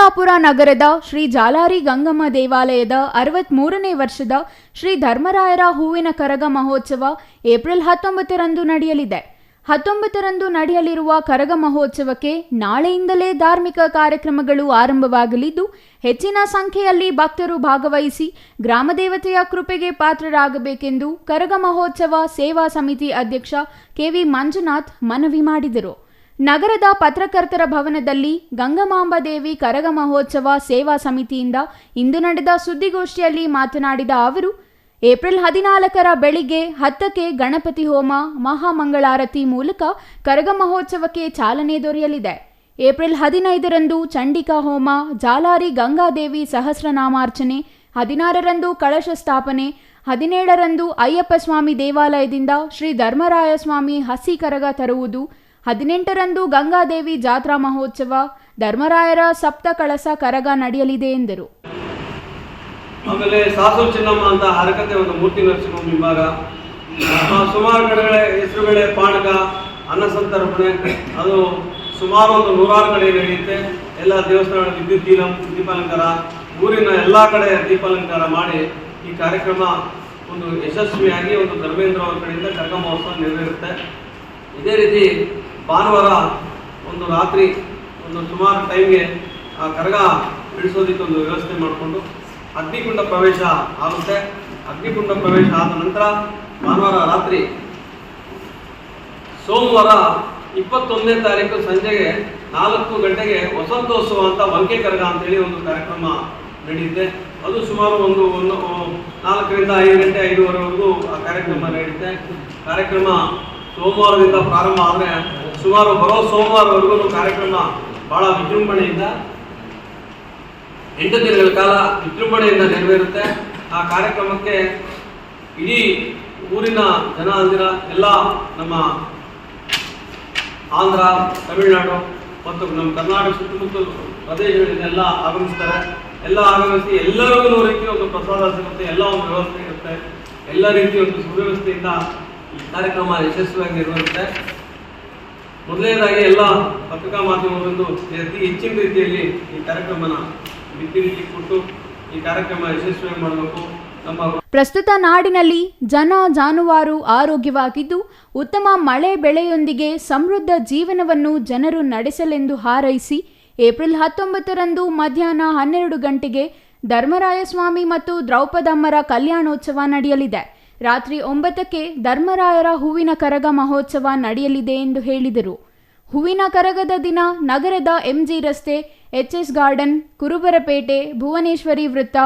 ಚಿಕ್ಕಬಳ್ಳಾಪುರ ನಗರದ ಶ್ರೀ ಜಾಲಾರಿ ಗಂಗಮ್ಮ ದೇವಾಲಯದ ಅರವತ್ಮೂರನೇ ವರ್ಷದ ಶ್ರೀ ಧರ್ಮರಾಯರ ಹೂವಿನ ಕರಗ ಮಹೋತ್ಸವ ಏಪ್ರಿಲ್ ಹತ್ತೊಂಬತ್ತರಂದು ನಡೆಯಲಿದೆ. ಹತ್ತೊಂಬತ್ತರಂದು ನಡೆಯಲಿರುವ ಕರಗ ಮಹೋತ್ಸವಕ್ಕೆ ನಾಳೆಯಿಂದಲೇ ಧಾರ್ಮಿಕ ಕಾರ್ಯಕ್ರಮಗಳು ಆರಂಭವಾಗಲಿದ್ದು, ಹೆಚ್ಚಿನ ಸಂಖ್ಯೆಯಲ್ಲಿ ಭಕ್ತರು ಭಾಗವಹಿಸಿ ಗ್ರಾಮದೇವತೆಯ ಕೃಪೆಗೆ ಪಾತ್ರರಾಗಬೇಕೆಂದು ಕರಗ ಮಹೋತ್ಸವ ಸೇವಾ ಸಮಿತಿ ಅಧ್ಯಕ್ಷ ಕೆವಿ ಮಂಜುನಾಥ್ ಮನವಿ ಮಾಡಿದರು. ನಗರದ ಪತ್ರಕರ್ತರ ಭವನದಲ್ಲಿ ಗಂಗಮಾಂಬಾದೇವಿ ಕರಗ ಮಹೋತ್ಸವ ಸೇವಾ ಸಮಿತಿಯಿಂದ ಇಂದು ನಡೆದ ಸುದ್ದಿಗೋಷ್ಠಿಯಲ್ಲಿ ಮಾತನಾಡಿದ ಅವರು, ಏಪ್ರಿಲ್ ಹದಿನಾಲ್ಕರ ಬೆಳಿಗ್ಗೆ ಹತ್ತಕ್ಕೆ ಗಣಪತಿ ಹೋಮ ಮಹಾಮಂಗಳಾರತಿ ಮೂಲಕ ಕರಗ ಮಹೋತ್ಸವಕ್ಕೆ ಚಾಲನೆ ದೊರೆಯಲಿದೆ. ಏಪ್ರಿಲ್ ಹದಿನೈದರಂದು ಚಂಡಿಕಾ ಹೋಮ, ಜಾಲಾರಿ ಗಂಗಾದೇವಿ ಸಹಸ್ರನಾಮಾರ್ಚನೆ, ಹದಿನಾರರಂದು ಕಳಶ ಸ್ಥಾಪನೆ, ಹದಿನೇಳರಂದು ಅಯ್ಯಪ್ಪ ಸ್ವಾಮಿ ದೇವಾಲಯದಿಂದ ಶ್ರೀ ಧರ್ಮರಾಯ ಸ್ವಾಮಿ ಹಸಿ ಕರಗ ತರುವುದು ಹದಿನೆಂಟರಂದು ಗಂಗಾದೇವಿ ಜಾತ್ರಾ ಮಹೋತ್ಸವ, ಧರ್ಮರಾಯರ ಸಪ್ತ ಕಳಸ ಕರಗ ನಡೆಯಲಿದೆ ಎಂದರು. ಆಮೇಲೆ ಸಾಸು ಚಿನ್ನಮ್ಮ ಅಂತ ಹರಕತೆ ಒಂದು ಮೂರ್ತಿ ನರಸಿಂಹ ವಿಭಾಗ ಸುಮಾರು ಕಡೆಗಳ ಹೆಸರುಗಳೇ ಪಾನಕ, ಅನ್ನ ಸಂತರ್ಪಣೆ, ಅದು ಸುಮಾರು ಒಂದು ನೂರಾರು ಕಡೆ ನಡೆಯುತ್ತೆ. ಎಲ್ಲ ದೇವಸ್ಥಾನ ವಿದ್ಯುತ್ ದೀಪ, ದೀಪಾಲಂಕಾರ, ಊರಿನ ಎಲ್ಲ ಕಡೆ ದೀಪಾಲಂಕಾರ ಮಾಡಿ ಈ ಕಾರ್ಯಕ್ರಮ ಒಂದು ಯಶಸ್ವಿಯಾಗಿ ಒಂದು ಧರ್ಮೇಂದ್ರ ಅವರ ಕಡೆಯಿಂದ ಕರ್ಕ ಮಹೋತ್ಸವ ನೆರವೇರುತ್ತೆ. ಇದೇ ರೀತಿ ಭಾನುವಾರ ಒಂದು ರಾತ್ರಿ, ಒಂದು ಸುಮಾರು ಟೈಮ್ಗೆ ಆ ಕರಗ ಬಿಡಿಸೋದಕ್ಕೆ ಒಂದು ವ್ಯವಸ್ಥೆ ಮಾಡಿಕೊಂಡು ಅಗ್ನಿಕುಂಡ ಪ್ರವೇಶ ಆಗುತ್ತೆ. ಅಗ್ನಿಕುಂಡ ಪ್ರವೇಶ ಆದ ನಂತರ ಭಾನುವಾರ ರಾತ್ರಿ ಸೋಮವಾರ ಇಪ್ಪತ್ತೊಂದನೇ ತಾರೀಕು ಸಂಜೆಗೆ ನಾಲ್ಕು ಗಂಟೆಗೆ ವಸಂತೋತ್ಸವ ಅಂತ ವಂಕೆ ಕರಗ ಅಂತೇಳಿ ಒಂದು ಕಾರ್ಯಕ್ರಮ ನಡೆಯುತ್ತೆ ಅದು ಸುಮಾರು ಒಂದು ಒಂದು ನಾಲ್ಕರಿಂದ ಐದು ಗಂಟೆ, ಐದುವರೆವರೆಗೂ ಆ ಕಾರ್ಯಕ್ರಮ ನಡೆಯುತ್ತೆ ಕಾರ್ಯಕ್ರಮ ಸೋಮವಾರದಿಂದ ಪ್ರಾರಂಭ ಆದರೆ ಸುಮಾರು ಬರೋ ಸೋಮವಾರವರೆಗೂ ಕಾರ್ಯಕ್ರಮ ಬಹಳ ವಿಜೃಂಭಣೆಯಿಂದ ಎಂಟು ದಿನಗಳ ಕಾಲ ವಿಜೃಂಭಣೆಯಿಂದ ನೆರವೇರುತ್ತೆ. ಆ ಕಾರ್ಯಕ್ರಮಕ್ಕೆ ಇಡೀ ಊರಿನ ಜನ ಅಂದಿರ ಎಲ್ಲ ನಮ್ಮ ಆಂಧ್ರ, ತಮಿಳುನಾಡು ಮತ್ತು ನಮ್ಮ ಕರ್ನಾಟಕ ಸುತ್ತಮುತ್ತಲು ಪ್ರದೇಶಗಳಿಂದ ಎಲ್ಲ ಆಗಮಿಸ್ತಾರೆ. ಎಲ್ಲ ಆಗಮಿಸಿ ಎಲ್ಲರಿಗೂ ರೀತಿ ಒಂದು ಪ್ರಸಾದ ಸಿಗುತ್ತೆ, ಎಲ್ಲ ಒಂದು ವ್ಯವಸ್ಥೆ ಇರುತ್ತೆ. ಎಲ್ಲ ರೀತಿಯ ಒಂದು ಸುವ್ಯವಸ್ಥೆಯಿಂದ ಈ ಕಾರ್ಯಕ್ರಮ ಯಶಸ್ವಿಯಾಗಿ ನಿರ್ವಹಿಸುತ್ತೆ ಮೊದಲನೇದಾಗಿ ಎಲ್ಲ ಪತ್ರಿಕಾ ಮಾಧ್ಯಮದೊಂದು ಅತಿ ಹೆಚ್ಚಿನ ರೀತಿಯಲ್ಲಿ ಈ ಕಾರ್ಯಕ್ರಮನ ಬಿತ್ತಿ ರೀತಿ ಕೊಟ್ಟು ಈ ಕಾರ್ಯಕ್ರಮ ಯಶಸ್ವಿಯಾಗಿ ಮಾಡಬೇಕು. ಪ್ರಸ್ತುತ ನಾಡಿನಲ್ಲಿ ಜನ ಜಾನುವಾರು ಆರೋಗ್ಯವಾಗಿದ್ದು, ಉತ್ತಮ ಮಳೆ ಬೆಳೆಯೊಂದಿಗೆ ಸಮೃದ್ಧ ಜೀವನವನ್ನು ಜನರು ನಡೆಸಲೆಂದು ಹಾರೈಸಿ, ಏಪ್ರಿಲ್ ಹತ್ತೊಂಬತ್ತರಂದು ಮಧ್ಯಾಹ್ನ ಹನ್ನೆರಡು ಗಂಟೆಗೆ ಧರ್ಮರಾಯಸ್ವಾಮಿ ಮತ್ತು ದ್ರೌಪದಮ್ಮರ ಕಲ್ಯಾಣೋತ್ಸವ ನಡೆಯಲಿದೆ. ರಾತ್ರಿ ಒಂಬತ್ತಕ್ಕೆ ಧರ್ಮರಾಯರ ಹೂವಿನ ಕರಗ ಮಹೋತ್ಸವ ನಡೆಯಲಿದೆ ಎಂದು ಹೇಳಿದರು. ಹೂವಿನ ಕರಗದ ದಿನ ನಗರದ ಎಂಜಿ ರಸ್ತೆ ಎಚ್ಎಸ್ ಗಾರ್ಡನ್, ಕುರುಬರಪೇಟೆ, ಭುವನೇಶ್ವರಿ ವೃತ್ತ,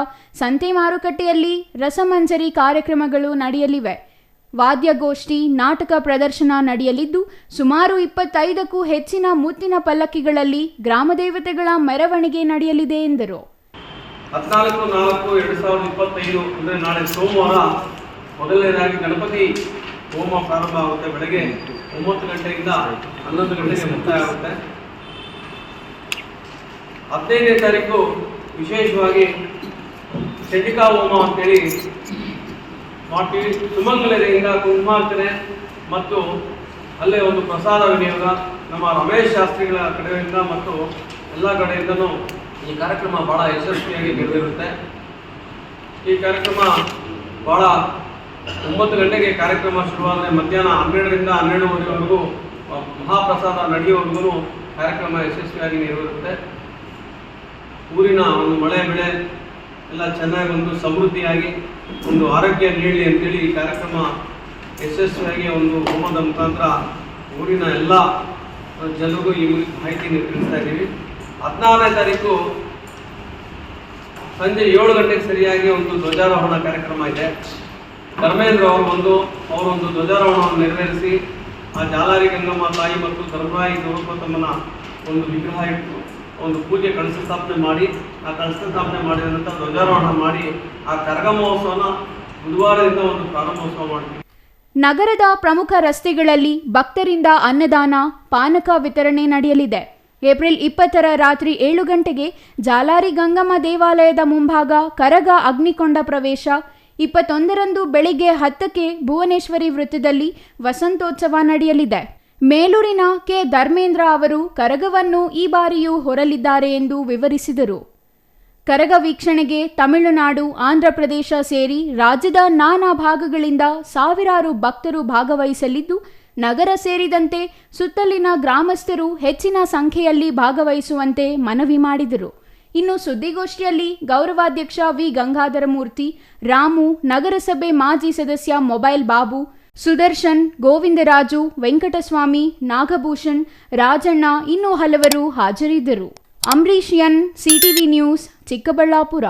ಸಂತೆ ಮಾರುಕಟ್ಟೆಯಲ್ಲಿ ರಸಮಂಜರಿ ಕಾರ್ಯಕ್ರಮಗಳು ನಡೆಯಲಿವೆ. ವಾದ್ಯಗೋಷ್ಠಿ, ನಾಟಕ ಪ್ರದರ್ಶನ ನಡೆಯಲಿದ್ದು, ಸುಮಾರು ಇಪ್ಪತ್ತೈದಕ್ಕೂ ಹೆಚ್ಚಿನ ಮುತ್ತಿನ ಪಲ್ಲಕ್ಕಿಗಳಲ್ಲಿ ಗ್ರಾಮದೇವತೆಗಳ ಮೆರವಣಿಗೆ ನಡೆಯಲಿದೆ ಎಂದರು. ಹದಿನಾಲ್ಕು ನಾಲ್ಕು ಎರಡು ಸಾವಿರದ ಇಪ್ಪತ್ತೈದು, ಅಂದರೆ ನಾಳೆ ಸೋಮವಾರ ಮೊದಲನೇದಾಗಿ ಗಣಪತಿ ಹೋಮ ಪ್ರಾರಂಭ ಆಗುತ್ತೆ ಬೆಳಗ್ಗೆ ಒಂಬತ್ತು ಗಂಟೆಯಿಂದ ಹನ್ನೊಂದು ಗಂಟೆಗೆ ಮುಕ್ತಾಯ ಆಗುತ್ತೆ ಹದಿನೈದನೇ ತಾರೀಕು ವಿಶೇಷವಾಗಿ ಚಂಡಿಕಾ ಹೋಮ ಅಂತೇಳಿ ಮಾಡ್ತೀವಿ. ಸುಮಂಗಲರಿಂದ ಕುಂಕುಮಾರ್ಚನೆ ಮತ್ತು ಅಲ್ಲೇ ಒಂದು ಪ್ರಸಾದ ವಿನಿಯೋಗ. ನಮ್ಮ ರಮೇಶ್ ಶಾಸ್ತ್ರಿಗಳ ಕಡೆಯಿಂದ ಮತ್ತು ಎಲ್ಲ ಕಡೆಯಿಂದನೂ ಈ ಕಾರ್ಯಕ್ರಮ ಭಾಳ ಯಶಸ್ವಿಯಾಗಿ ನಡೆದಿರುತ್ತೆ. ಈ ಕಾರ್ಯಕ್ರಮ ಬಹಳ ಒಂಬತ್ತು ಗಂಟೆಗೆ ಕಾರ್ಯಕ್ರಮ ಶುರುವಾದರೆ ಮಧ್ಯಾಹ್ನ ಹನ್ನೆರಡರಿಂದ ಹನ್ನೆರಡುವರೆವರೆಗೂ ಮಹಾಪ್ರಸಾದ ನಡೆಯುವವರೆಗೂ ಕಾರ್ಯಕ್ರಮ ಯಶಸ್ವಿಯಾಗಿ ನೆರವೇರುತ್ತೆ. ಊರಿನ ಒಂದು ಮಳೆ ಬೆಳೆ ಎಲ್ಲ ಚೆನ್ನಾಗಿ ಒಂದು ಸಮೃದ್ಧಿಯಾಗಿ, ಒಂದು ಆರೋಗ್ಯ ನೀಡಲಿ ಅಂತೇಳಿ ಈ ಕಾರ್ಯಕ್ರಮ ಯಶಸ್ವಿಯಾಗಿ ಒಂದು ಹೋಮದ ಮುಖಾಂತರ ಊರಿನ ಎಲ್ಲ ಜನರಿಗೂ ಈ ಮಾಹಿತಿ ತಿಳಿಸ್ತಾ ಇದ್ದೀವಿ. ಹದಿನಾರನೇ ತಾರೀಕು ಸಂಜೆ ಏಳು ಗಂಟೆಗೆ ಸರಿಯಾಗಿ ಒಂದು ಧ್ವಜಾರೋಹಣ ಕಾರ್ಯಕ್ರಮ ಇದೆ. ಧರ್ಮೇಂದ್ರ ಅವರು ಬಂದು ಅವರೊಂದು ಧ್ವಜಾರೋಹಣವನ್ನು ನೆರವೇರಿಸಿ ಆ ಜಾಲಾರಿ ಗಂಗಮ್ಮ ತಾಯಿ ಮತ್ತು ಧರ್ಮರಾಯಿ ಗೌರವತಮ್ಮನ ಒಂದು ವಿಗ್ರಹ ಇಟ್ಟು ಒಂದು ಪೂಜೆ ಕಳಶ ಸ್ಥಾಪನೆ ಮಾಡಿ, ಆ ಕಳಶ ಸ್ಥಾಪನೆ ಮಾಡಿದ ನಂತರ ಧ್ವಜಾರೋಹಣ ಮಾಡಿ ಆ ಕರಗ ಮಹೋತ್ಸವನ ಬುಧವಾರದಿಂದ ಒಂದು ಪ್ರಾರಂಭೋತ್ಸವ ಮಾಡಿದ್ವಿ. ನಗರದ ಪ್ರಮುಖ ರಸ್ತೆಗಳಲ್ಲಿ ಭಕ್ತರಿಂದ ಅನ್ನದಾನ, ಪಾನಕ ವಿತರಣೆ ನಡೆಯಲಿದೆ. ಏಪ್ರಿಲ್ ಇಪ್ಪತ್ತರ ರಾತ್ರಿ ಏಳು ಗಂಟೆಗೆ ಜಾಲಾರಿ ಗಂಗಮ್ಮ ದೇವಾಲಯದ ಮುಂಭಾಗ ಕರಗ ಅಗ್ನಿಕೊಂಡ ಪ್ರವೇಶ ಇಪ್ಪತ್ತೊಂದರಂದು ಬೆಳಿಗ್ಗೆ ಹತ್ತಕ್ಕೆ ಭುವನೇಶ್ವರಿ ವೃತ್ತದಲ್ಲಿ ವಸಂತೋತ್ಸವ ನಡೆಯಲಿದೆ. ಮೇಲೂರಿನ ಕೆ. ಧರ್ಮೇಂದ್ರ ಅವರು ಕರಗವನ್ನು ಈ ಬಾರಿಯೂ ಹೊರಲಿದ್ದಾರೆ ಎಂದು ವಿವರಿಸಿದರು. ಕರಗ ವೀಕ್ಷಣೆಗೆ ತಮಿಳುನಾಡು ಆಂಧ್ರಪ್ರದೇಶ ಸೇರಿ ರಾಜ್ಯದ ನಾನಾ ಭಾಗಗಳಿಂದ ಸಾವಿರಾರು ಭಕ್ತರು ಭಾಗವಹಿಸಲಿದ್ದು, ನಗರ ಸೇರಿದಂತೆ ಸುತ್ತಲಿನ ಗ್ರಾಮಸ್ಥರು ಹೆಚ್ಚಿನ ಸಂಖ್ಯೆಯಲ್ಲಿ ಭಾಗವಹಿಸುವಂತೆ ಮನವಿ ಮಾಡಿದರು. ಇನ್ನು ಸುದ್ದಿಗೋಷ್ಠಿಯಲ್ಲಿ ಗೌರವಾಧ್ಯಕ್ಷ ವಿ. ಗಂಗಾಧರ ಮೂರ್ತಿ ರಾಮು, ನಗರಸಭೆ ಮಾಜಿ ಸದಸ್ಯ ಮೊಬೈಲ್ ಬಾಬು, ಸುದರ್ಶನ್, ಗೋವಿಂದರಾಜು, ವೆಂಕಟಸ್ವಾಮಿ, ನಾಗಭೂಷಣ್, ರಾಜಣ್ಣ ಇನ್ನೂ ಹಲವರು ಹಾಜರಿದ್ದರು. Ambareesh N, CTV news, Chikkaballapur.